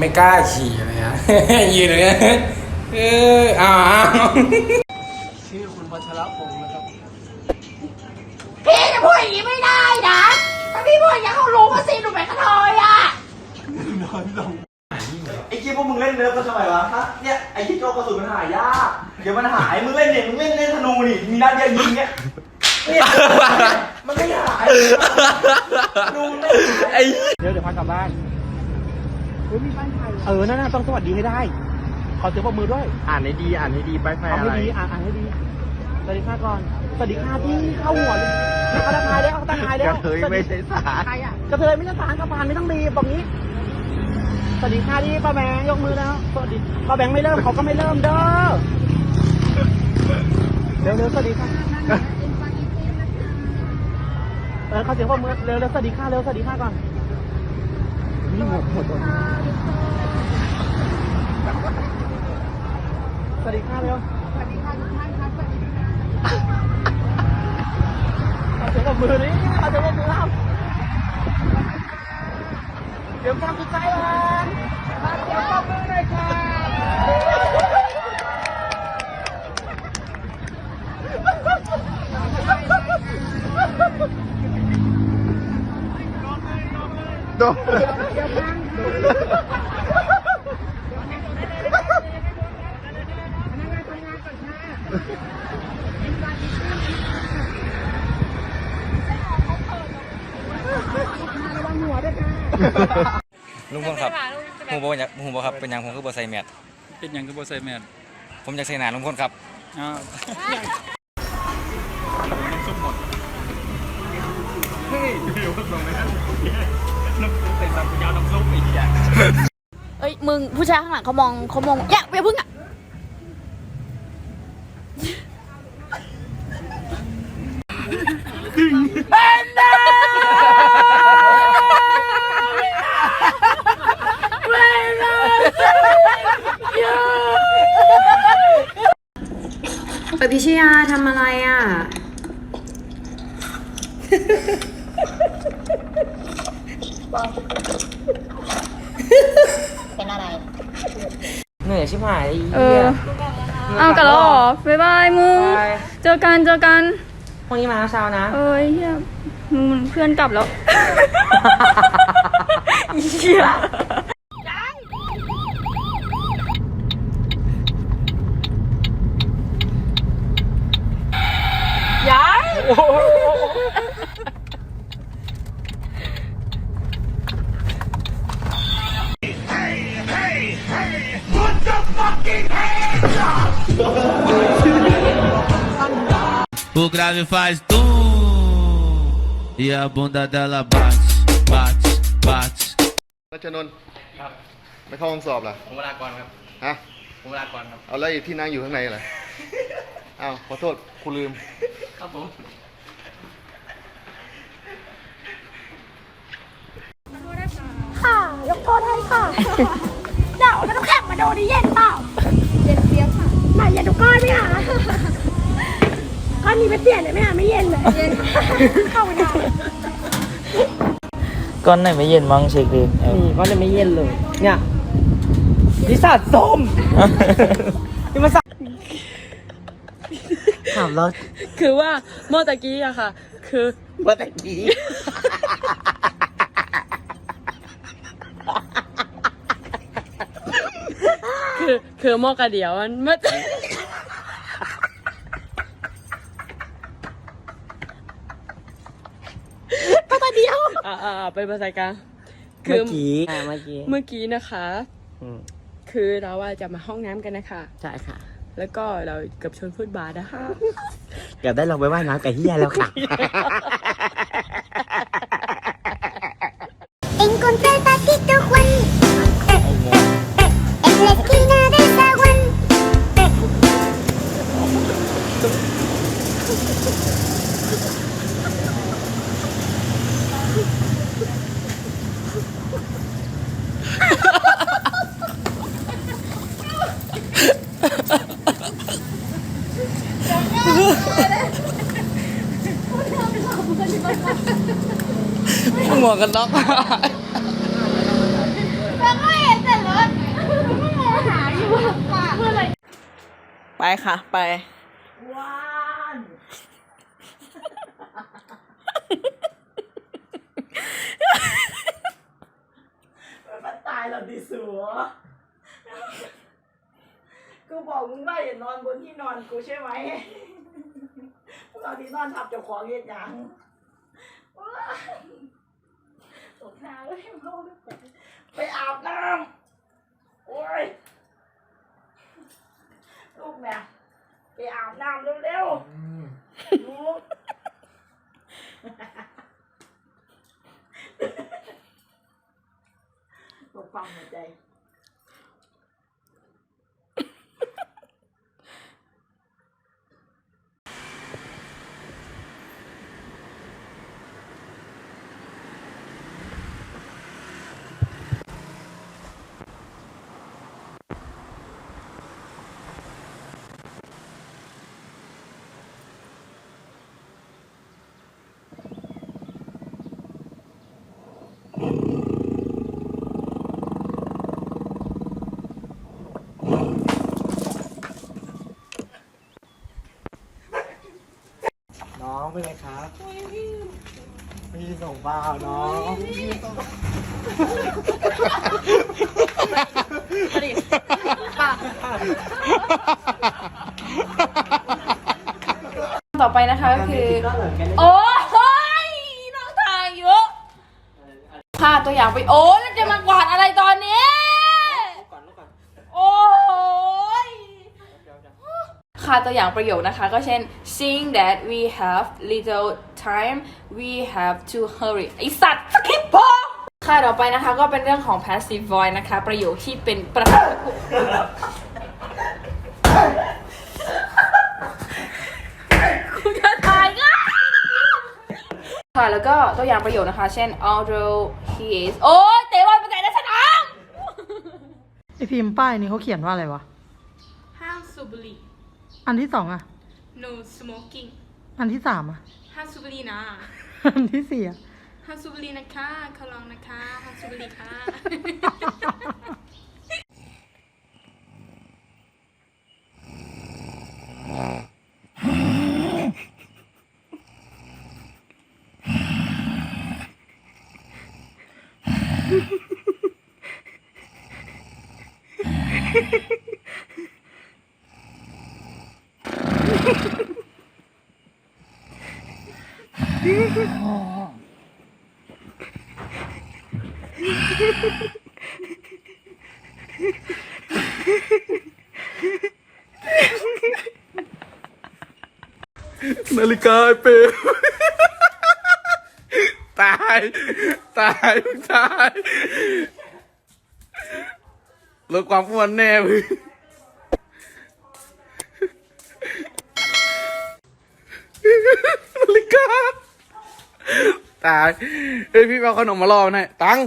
ไม่กล้าขี่เลยฮะยืนอย่างเงี้ยเอออ้าวอ้าวชื่อคุณพัชรพงศ์นะครับ พี่จะพูดอย่างนี้ไม่ได้นะถ้าพี่พูดอย่างนี้เขารู้ว่าซีหนูเป็นกระเทยอะนอนลงไอ้เกี้ยพวกมึงเล่นเนิร์ฟกันทำไมวะฮะเนี่ยไอ้ที่โจกกระสุนมันหายากเดี๋ยวมันหายมึงเล่นเนี่ยมึงเล่นเล่นธนูนี่มีนัดเดียวยิงเนี่ยเนี่ยมันไม่หายธนูมันไม่หายเดี๋ยวเดี๋ยวพากลับบ้านเฮ้ยมีป้ายไฟเออ นั่นน่ะต้องสวัสดีให้ได้ ขอเสียงปรบมือด้วย อ่านให้ดีอ่านให้ดีไปไฟเอาอะไรให้ดีอ่านอ่านให้ดี สวัสดีค่ะก่อน สวัสดีค่ะพี่เข้าหัวเลยเอาตะไคร้แล้วเอาตะไคร้แล้วกระเทยไม่ใช่สารใครอะกระเทยไม่ใช่สารกระพานไม่ต้องรีบบอกนี้ สวัสดีค่ะที่ป้าแบงค์ยกมือแล้ว สวัสดีป้าแบงค์ไม่เริ่มเขาก็ไม่เริ่มเด้อ เร็วเร็วสวัสดีค่ะเออเขาเสียงปรบมือเร็วเร็วสวัสดีค่ะเร็วสวัสดีค่ะก่อน นี่หมดหมดเลยสวัสดีค่ะเร็วสวัสดีค่ะทุกท่านครับสวัสดีค่ะเสียงปรบมือนี่เขาเสียงปรบมือครับเดี๋ยวความสุดใจเลยมาเสียงปรบมือหน่อยค่ะระวังหัวด้วยค่ะ ลุงพลครับหูบ่อยากหูบ่ครับเป็นหยังผมคือบ่ใส่แมสเป็นหยังก็บ่ใส่แมสผมอยากใส่หน้าลุงพลครับอ้าวเอ้ยมึงผู้ชายข้างหลังเขามองเขามองอย่าอย่าพึ่งอะ ยาทำอะไรอะเหนื่อยชิบหายเออเอากลับแล้วเหรอบ๊ายบายมึงเจอกันเจอกันพรุ่งนี้มาเช้านะ เอ้ยเฮียมึงเพื่อนกลับแล้วเฮีย O grave faz tum e a bunda dela bate, bate, bate. รัชนนท์ไปเข้าห้องสอบเหรอผมเวลากรครับฮะผมเวลากรครับ เอาแล้วไอ้ที่นั่งอยู่ข้างในเหรอ อ้าวขอโทษกูลืม ครับผมค่ะยกโทษให้ค่ะเดี๋ยวมันต้องแข่งมาโดนนี่เย็นเปล่าเย็นเปียกค่ะไหนเย็นทุกก้อนไหมคะก้อนนี้ไม่เปลี่ยนเลยไหมคะไม่เย็นเลยเย็นเข้าไม่ได้ก้อนไหนไม่เย็นมั้งเช็คดินี่ก็จะไม่เย็นเลย เนี่ยนิสัตส้มนี่มาสัถามแล้วคือว่าเมื่อตะกี้อะค่ะ คือว่าแต่กี้ คือคือหม้อกระเดียวมันเมื่อก็ตาเดียวอ่าอ่าเป็นภาษากลางคืเมื่ออกี้อ่าเมื่อกี้เมื่อกี้นะคะอืมคือเราว่าจะมาห้องน้ำกันนะคะ ใช่ค่ะ แล้วก็เราเกับชนฟุตบาทนะคะอยากได้ลองไปว่ายน้ำกับเฮียแล้วค่ะ วกันน็อกแล้วก็เห็นแต่รถมันมองหาอยู่ป่าเพื่ออะไรไปค่ะ ไปว้านมันตายแล้วดิสัวกูบอกมึงว่าอย่านอนบนที่นอนกูใช่ไหมพวกเราที่นอนทับจ้ของเย็นยัง ว้ายตกน้ำเลยเมาเลยไปอาบน้ำโอ้ยลูกแม่ไปอาบน้ำเร็วๆลูกตกฟังหัวใจ น้องเป็นไงครับพี่ส่งเปล่าน้องต่อไปนะคะก็คือ โอ้ยน้องถ่ายเยอะค่ะตัวอย่างไปโอ้แล้วจะมากวาดอะไรตอนนี้ โอ้ย ค่ะตัวอย่างประโยคนะคะ ก็เช่น seeing that we have little time we have to hurry ไอสัตว์สคริปต์พอค่ะต่อไปนะคะก็เป็นเรื่องของ passive voice นะคะ ประโยคที่เป็นประธานคุณจะถ่ายง่ายค่ะ แล้วก็ตัวอย่างประโยคนะคะ เช่น although he is โอ้ยเตะบอลไปแต่ในสนามไอพิมพ์ป้ายนี้เขาเขียนว่าอะไรวะ ห้ามสูบบุหรี่ อันที่สองอะ no smoking อันที่สามอะ ห้ามสูบบุหรี่นะ อันที่สี่อะ ห้ามสูบบุหรี่นะคะขอร้องนะคะห้ามสูบบุหรี่ค่ะ นาฬิกาไอ้เปรมตาย ตายมึงตายลดความอ้วนแน่มึงนาฬิกาตาย เฮ้ยพี่เอาขนมมาล่อมันให้ตังค์